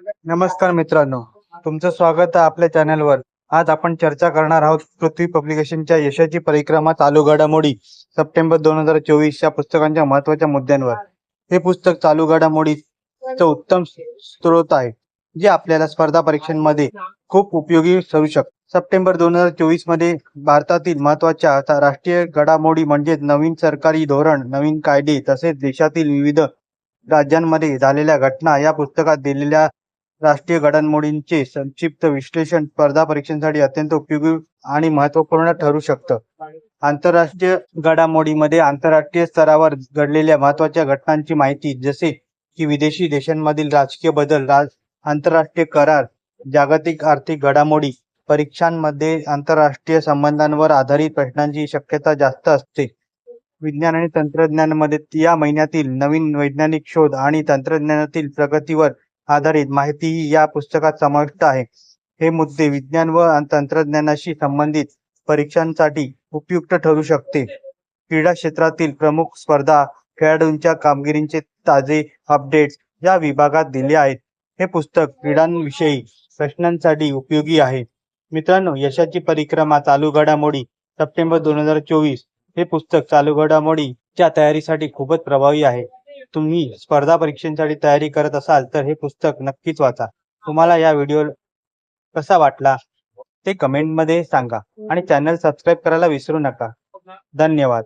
नमस्कार मित्रांनो. तुमचं स्वागत आहे आपल्या चॅनलवर. आज आपण चर्चा करणार आहोत पृथ्वी पब्लिकेशनच्या यशाची परिक्रमा चालू घडामोडी सप्टेंबर दोन हजार चोवीस या पुस्तकांच्या महत्त्वाच्या मुद्द्यांवर. हे पुस्तक चालू घडामोडीचं उत्तम स्रोत आहे जे आपल्याला स्पर्धा परीक्षांमध्ये खूप उपयोगी ठरू शकते. सप्टेंबर दोन हजार चोवीसमध्ये भारतातील महत्त्वाच्या आता राष्ट्रीय घडामोडी म्हणजे नवीन सरकारी धोरण नवीन कायदे तसेच देशातील विविध राज्यांमध्ये झालेल्या घटना या पुस्तकात दिलेल्या राष्ट्रीय घडामोडींचे संक्षिप्त विश्लेषण स्पर्धा परीक्षांसाठी अत्यंत उपयोगी आणि महत्त्वपूर्ण ठरू शकतं. आंतरराष्ट्रीय घडामोडीमध्ये आंतरराष्ट्रीय स्तरावर घडलेल्या महत्त्वाच्या घटनांची माहिती जसे की विदेशी देशांमधील राजकीय बदल राज आंतरराष्ट्रीय करार जागतिक आर्थिक घडामोडी परीक्षांमध्ये आंतरराष्ट्रीय संबंधांवर आधारित प्रश्नांची शक्यता जास्त असते. विज्ञान आणि तंत्रज्ञानामध्ये या महिन्यातील नवीन वैज्ञानिक शोध आणि तंत्रज्ञानातील प्रगतीवर आधारित माहितीही या पुस्तकात समाविष्ट आहे. हे मुद्दे विज्ञान व तंत्रज्ञानाशी संबंधित परीक्षांसाठी उपयुक्त ठरू शकते. क्रीडा क्षेत्रातील प्रमुख स्पर्धा खेळाडूंच्या कामगिरीचे ताजे अपडेट्स या विभागात दिले आहेत. हे पुस्तक क्रीडांविषयी प्रश्नांसाठी उपयोगी आहे. मित्रांनो यशाची परिक्रमा चालू घडामोडी सप्टेंबर दोन हजार चोवीस हे पुस्तक चालू घडामोडीच्या तयारीसाठी खूपच प्रभावी आहे. तुम्ही स्पर्धा परीक्षांसाठी तयारी करत असाल तर हे पुस्तक नक्कीच वाचा. तुम्हाला या व्हिडिओ कसा वाटला ते कमेंटमध्ये सांगा आणि चॅनल सबस्क्राईब करायला विसरू नका. धन्यवाद.